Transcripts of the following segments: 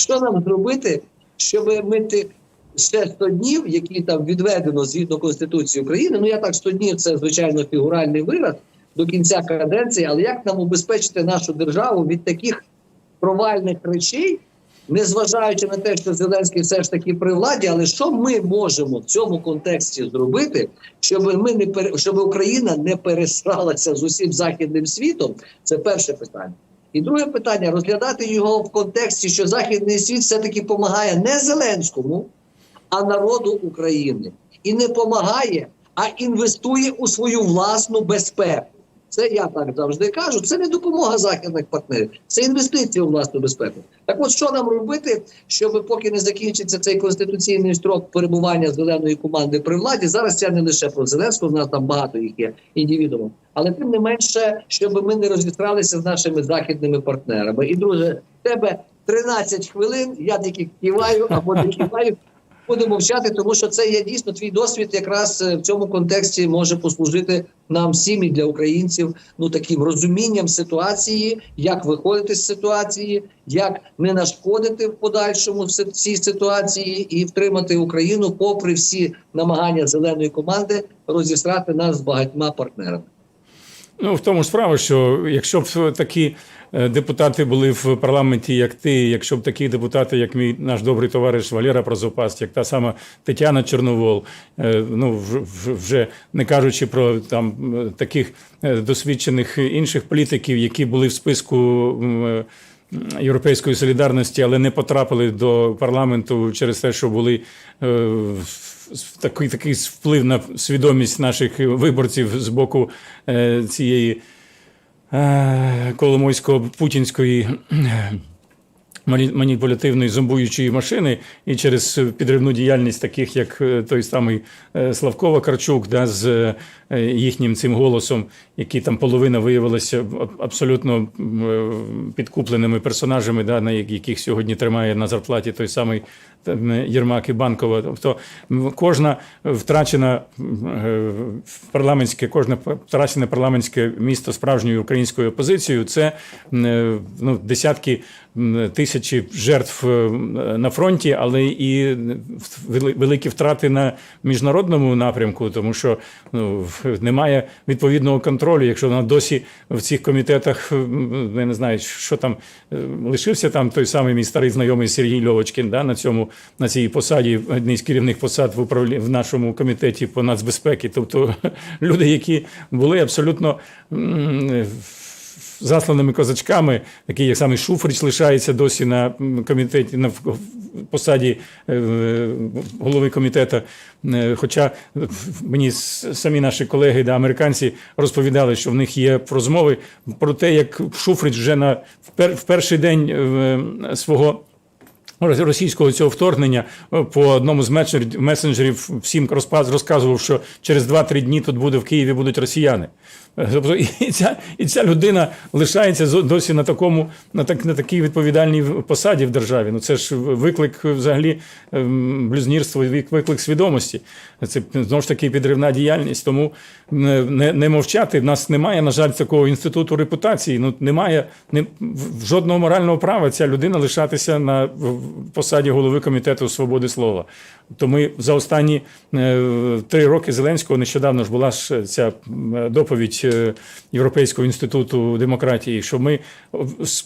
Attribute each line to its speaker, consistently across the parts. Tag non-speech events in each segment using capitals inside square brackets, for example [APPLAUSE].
Speaker 1: Що нам зробити, щоб ми тих ще 100 днів, які там відведено згідно Конституції України, ну я так 100 днів це звичайно фігуральний вираз до кінця каденції, але як нам убезпечити нашу державу від таких провальних речей, незважаючи на те, що Зеленський все ж таки при владі, але що ми можемо в цьому контексті зробити, щоб ми не щоб Україна не пересралася з усім західним світом? Це перше питання. І друге питання розглядати його в контексті, що західний світ все таки допомагає не Зеленському, а народу України, і не допомагає, а інвестує у свою власну безпеку. Це я так завжди кажу. Це не допомога західних партнерів, це інвестиції у власну безпеку. Так, от що нам робити, щоб поки не закінчиться цей конституційний строк перебування зеленої команди при владі? Зараз це не лише про Зеленського, у нас там багато їх є індивідуумів. Але тим не менше, щоб ми не розістралися з нашими західними партнерами. І друже, в тебе 13 хвилин. Я тільки киваю або не [LAUGHS] киваю. Буду мовчати, тому що це є дійсно твій досвід, якраз е, в цьому контексті може послужити нам всім і для українців ну таким розумінням ситуації, як виходити з ситуації, як не нашкодити в подальшому в цій ситуації і втримати Україну, попри всі намагання зеленої команди розісрати нас з багатьма партнерами.
Speaker 2: Ну, в тому справа, що якщо б такі е, депутати були в парламенті, як ти, якщо б такі депутати, як мій наш добрий товариш Валера Прозопаст, як та сама Тетяна Чорновол, е, ну вже не кажучи про там е, таких досвідчених інших політиків, які були в списку. Європейської солідарності, але не потрапили до парламенту через те, що були такий, такий вплив на свідомість наших виборців з боку е, цієї е, коломойсько-путінської маніпулятивної зомбуючої машини, і через підривну діяльність таких, як е, той самий е, Славко Вакарчук, да, з е, їхнім цим голосом, які там половина виявилася абсолютно підкупленими персонажами, да, на яких сьогодні тримає на зарплаті той самий Єрмак і Банкова. Тобто кожна втрачена парламентське, кожне втрачене парламентське місто справжньою українською опозицією це ну, десятки м, тисячі жертв е, на фронті, але і вели- великі втрати на міжнародному напрямку, тому що ну, немає відповідного контролю. Якщо вона досі в цих комітетах, я не знаю, що там е, лишився там той самий мій старий знайомий Сергій Льовочкін, да, на цьому на цій посаді, одній з керівних посад в управлі в нашому комітеті по нацбезпеки. Тобто [LAUGHS] люди, які були абсолютно. Засланими козачками, такий як самий Шуфрич лишається досі на комітеті на посаді е, голови комітету. Е, Хоча е, мені самі наші колеги, да, американці, розповідали, що в них є розмови про те, як Шуфрич вже на в перший день свого. Російського цього вторгнення по одному з месенджерів- всім розказував, що через 2-3 дні тут буде в Києві будуть росіяни. Е, Тобто, і ця, і ця людина лишається досі на такому, на так на такій відповідальній посаді в державі. Ну це ж виклик е, взагалі ем, блюзнірства, виклик свідомості. Це знову ж таки підривна діяльність. Тому не, не, не мовчати. В нас немає, на жаль, такого інституту репутації. Ну немає не, жодного морального права ця людина лишатися на посаді голови комітету свободи слова. То ми за останні е, три роки Зеленського нещодавно ж була ж ця доповідь е, Європейського інституту демократії, що ми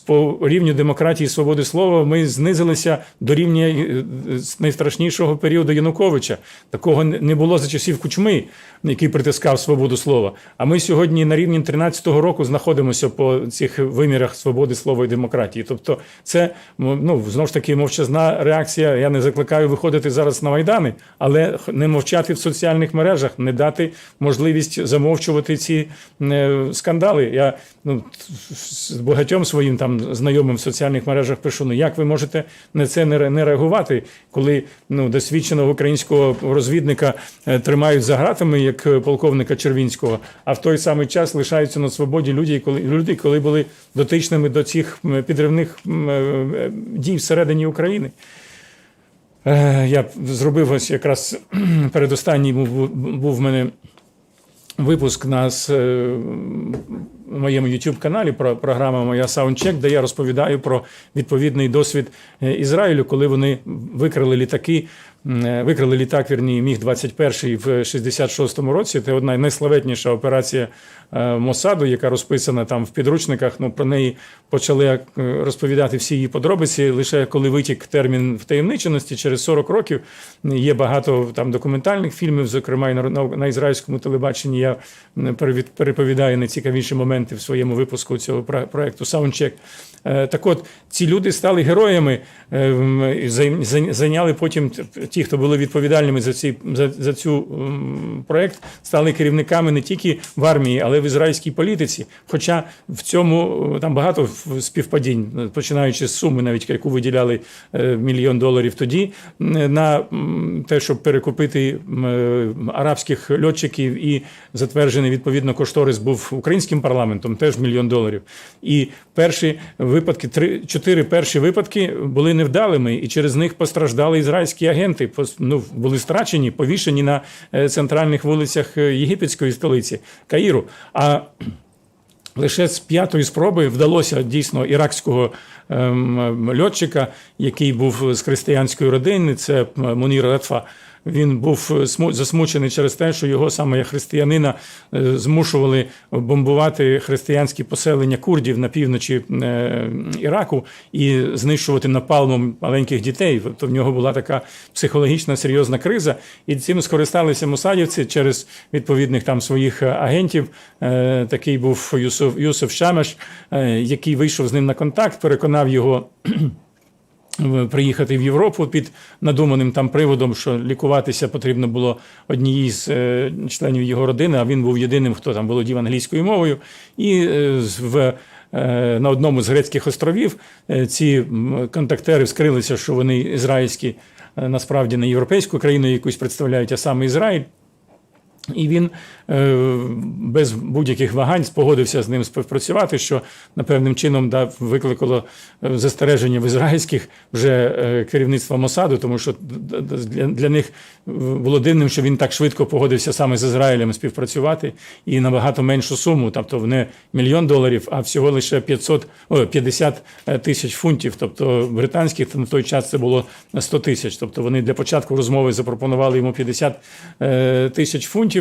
Speaker 2: по рівню демократії і свободи слова ми знизилися до рівня е, найстрашнішого періоду Януковича. Такого не було за часів Кучми, який притискав свободу слова. А ми сьогодні на рівні 13-го року знаходимося по цих вимірах свободи слова і демократії. Тобто, це ну знову ж таки мовчазна реакція. Я не закликаю виходити зараз на майдани, але не мовчати в соціальних мережах, не дати можливість замовчувати ці скандали. Я ну з багатьом своїм там знайомим в соціальних мережах пишу: ну як ви можете на це не, реагувати, коли ну досвідченого українського розвідника е, тримають за гратами, як е, полковника Червінського, а в той самий час лишаються на свободі люди, коли люди, коли були дотичними до цих підривних е, е, дій всередині України. Е, Я зробив ось якраз [CLEARS THROAT] передостанній був, був в мене випуск нас е, моєму youtube каналі про програма моя Soundcheck, де я розповідаю про відповідний досвід е, Ізраїлю, коли вони викрили літаки. е, Викрили літак, вірні, міг 21 в 66-му році. Це одна найславетніша операція е, Мосаду, яка розписана там в підручниках. Ну про неї почали розповідати всі її подробиці. Лише коли витік термін втаємниченості, через 40 років є багато там документальних фільмів, зокрема і на, на, на ізраїльському телебаченні. Я переповідаю найцікавіші моменти в своєму випуску цього про- проекту Soundcheck. Е, Так от ці люди стали героями, е, зайняли потім ті, хто були відповідальними за ці за, за цю проект, стали керівниками не тільки в армії, але й в ізраїльській політиці. Хоча в цьому е, там багато співпадінь, починаючи з суми, навіть яку виділяли мільйон доларів тоді, на те, щоб перекупити арабських льотчиків, і затверджений відповідно кошторис був українським парламентом, теж мільйон доларів. І перші випадки, три чотири перші випадки були невдалими, і через них постраждали ізраїльські агенти. ну, були страчені, повішені на е, центральних вулицях е, єгипетської столиці Каїру. А Лише з п'ятої спроби вдалося дійсно іракського ем, льотчика, який був з християнської родини, це Мунір Ратфа. Він був сму- засмучений через те, що його саме як християнина е, змушували бомбувати християнські поселення курдів на півночі е, Іраку і знищувати напалмом маленьких дітей. Тобто в нього була така психологічна серйозна криза, і цим скористалися мусадівці через відповідних там своїх е, агентів. Е, Такий був Юсуф, Юсуф Шамеш, е, який вийшов з ним на контакт, переконав його приїхати в Європу під надуманим там приводом, що лікуватися потрібно було однієї з е, членів його родини, а він був єдиним, хто там володів англійською мовою. І е, в, е, на одному з грецьких островів ці контактери вскрилися, що вони ізраїльські, насправді не європейську країну якусь представляють, а саме Ізраїль. І він е, без будь-яких вагань спогодився з ним співпрацювати, що напевним чином да, викликало е, застереження в ізраїльських вже е, керівництва Мосаду, тому що для, них було дивним, що він так швидко погодився саме з Ізраїлем співпрацювати і набагато меншу суму, тобто не мільйон доларів, а всього лише 500, о, 50 тисяч фунтів. Тобто британських на той час це було 100 тисяч. Тобто вони для початку розмови запропонували йому 50 е, тисяч фунтів,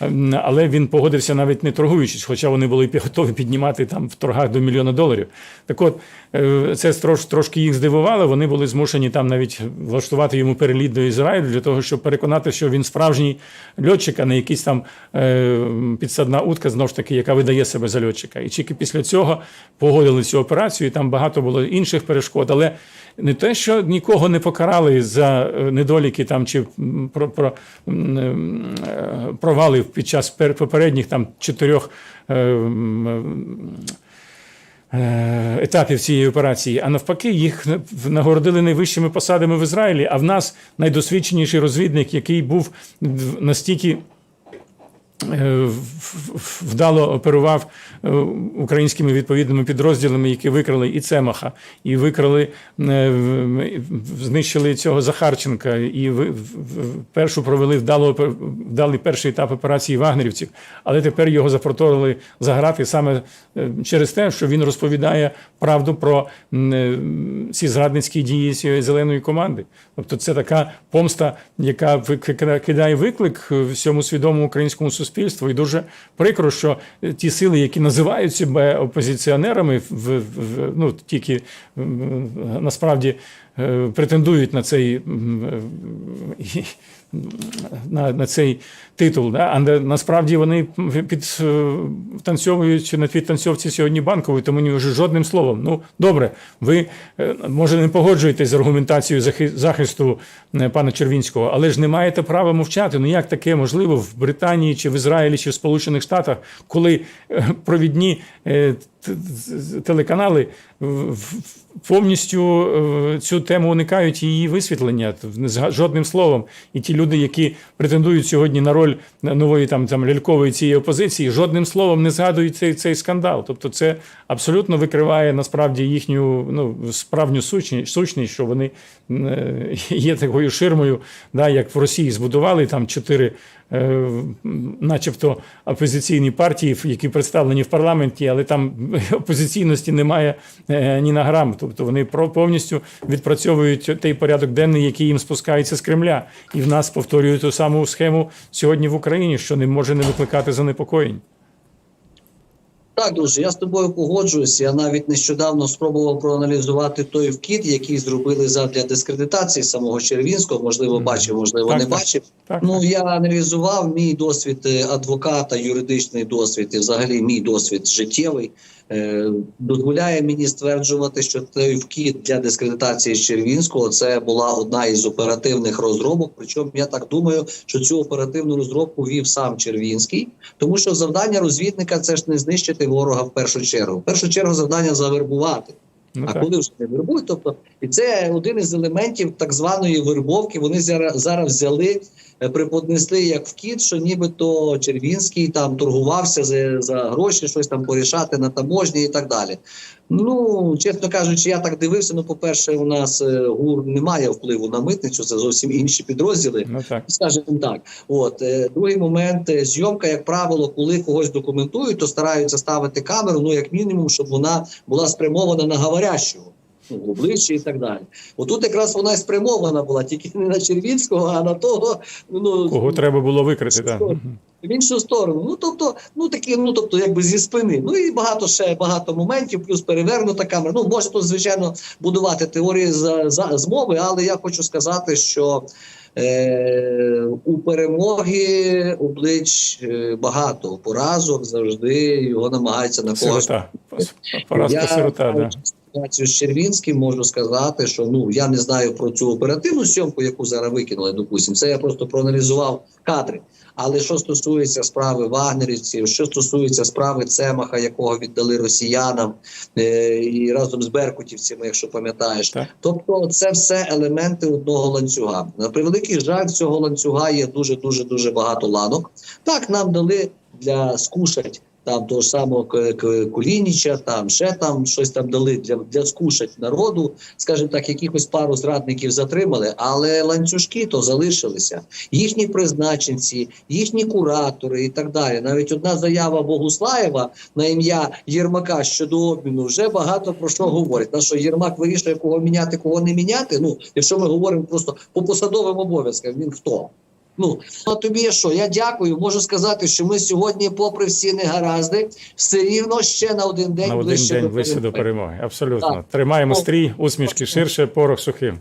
Speaker 2: ем, але він погодився навіть не торгуючись, хоча вони були готові піднімати там в торгах до мільйона доларів. Так от е, це трош, трошки їх здивувало. Вони були змушені там навіть влаштувати йому переліт до Ізраїлю для того, щоб переконати, що він справжній льотчик, а не якийсь там е, підсадна утка, знову ж таки, яка видає себе за льотчика. І тільки після цього погодили цю операцію. і Там багато було інших перешкод, але не те, що нікого не покарали за е, недоліки там чи про, про е, під час попередніх там чотирьох. е, е, Етапів цієї операції, а навпаки, їх нагородили найвищими посадами в Ізраїлі. А в нас найдосвідченіший розвідник, який був настільки вдало оперував е, українськими відповідними підрозділами, які викрали і Цемаха, і викрали, е, знищили цього Захарченка, і першу провели вдало вдалий перший етап операції вагнерівців. Але тепер його запроторили заграти саме е, через те, що він розповідає правду про е, ці зрадницькі дії цієї зеленої команди. Тобто це така помста, яка кидає виклик е, всьому свідомому українському суспільству. І дуже прикро, що ті сили, які називають себе опозиціонерами, в, в- ну тільки насправді претендують на цей е, на, на цей титул. А насправді вони підтанцьовують на підтанцьовці сьогодні банкової, тому ні вже жодним словом. Ну добре, ви е, може не погоджуєтесь з аргументацією захисту е, пана Червінського, але ж не маєте права мовчати. Ну як таке можливо в Британії чи в Ізраїлі чи в Сполучених Штатах, коли е, провідні е, телеканали повністю е, цю тему уникають її висвітлення жодним словом. І ті люди, які претендують сьогодні на роль нової там, там лялькової цієї опозиції, жодним словом не згадують цей, цей скандал. Тобто, це абсолютно викриває насправді їхню ну, справжню сущність, сущність, що вони е, є такою ширмою, да, як в Росії збудували там чотири, е, начебто, опозиційні партії, які представлені в парламенті, але там [LAUGHS] опозиційності немає е, ні на грам. Тобто вони про- повністю відпрацьовують той порядок денний, який їм спускається з Кремля. І в нас повторюють ту саму схему сьогодні в Україні, що не може не викликати занепокоєнь.
Speaker 1: Так, друже, я з тобою погоджуюся. Я навіть нещодавно спробував проаналізувати той вкид, який зробили задля дискредитації самого Червінського. Можливо, бачив, можливо,
Speaker 2: Так,
Speaker 1: не
Speaker 2: так.
Speaker 1: бачив.
Speaker 2: Так,
Speaker 1: Ну я аналізував мій досвід е, адвоката, юридичний досвід і взагалі мій досвід життєвий. Е, Дозволяє мені стверджувати, що той вкид для дискредитації Червінського це була одна із оперативних розробок. Причому я так думаю, що цю оперативну розробку вів сам Червінський, тому що завдання розвідника це ж не знищити ворога в першу чергу. В першу чергу завдання завербувати.
Speaker 2: ну,
Speaker 1: А
Speaker 2: так.
Speaker 1: коли вже не вербують, тобто і це один із елементів так званої вербовки. Вони зараз зараз взяли, преподнесли як вкид, що нібито Червінський там торгувався за, за гроші, щось там порішати на таможні і так далі. Ну чесно кажучи, я так дивився. Ну, по-перше, у нас е, ГУР не має впливу на митницю, це зовсім інші підрозділи.
Speaker 2: Ну, так.
Speaker 1: Скажімо так, от е, другий момент е, зйомка, як правило, коли когось документують, то стараються ставити камеру, ну як мінімум, щоб вона була спрямована на говорящого. Ну, в обличчя і так далі. Отут якраз вона і спрямована була тільки не на Червінського, а на того, ну
Speaker 2: Кого треба було викрити, так.
Speaker 1: В іншу сторону. Ну тобто, ну такі, ну тобто, якби зі спини. Ну і багато ще багато моментів, плюс перевернута камера. Ну може тут, звичайно, будувати теорії за, за змови, але я хочу сказати, що е, у перемоги облич е, багато поразок завжди його намагаються на когось
Speaker 2: Сирота. Поразка
Speaker 1: я
Speaker 2: сирота, да.
Speaker 1: Ситуацію з Червінським можу сказати, що ну я не знаю про цю оперативну сьомку, яку зараз викинули. Допустим, це я просто проаналізував кадри. Але що стосується справи вагнерівців, що стосується справи Цемаха, якого віддали росіянам е, і разом з беркутівцями, якщо пам'ятаєш,
Speaker 2: Так.
Speaker 1: тобто це все елементи одного ланцюга. На превеликий жаль, цього ланцюга є дуже дуже дуже багато ланок. Так нам дали для скушать там того ж самого Кулініча, там ще там щось там дали для, для скушать народу, скажімо так, якихось пару зрадників затримали, але ланцюжки то залишилися. Їхні призначенці, їхні куратори і так далі. Навіть одна заява Богуслаєва на ім'я Єрмака щодо обміну вже багато про що говорить. На що Єрмак вирішує, кого міняти, кого не міняти. Ну, якщо ми говоримо просто по посадовим обов'язкам, він хто? Ну, а тобі що? Я дякую. Можу сказати, що ми сьогодні, попри всі негаразди, все рівно ще на один день
Speaker 2: На один
Speaker 1: ближче
Speaker 2: день
Speaker 1: до
Speaker 2: ближче до перемоги. Абсолютно.
Speaker 1: Так.
Speaker 2: Тримаємо стрій, усмішки ширше, порох сухим.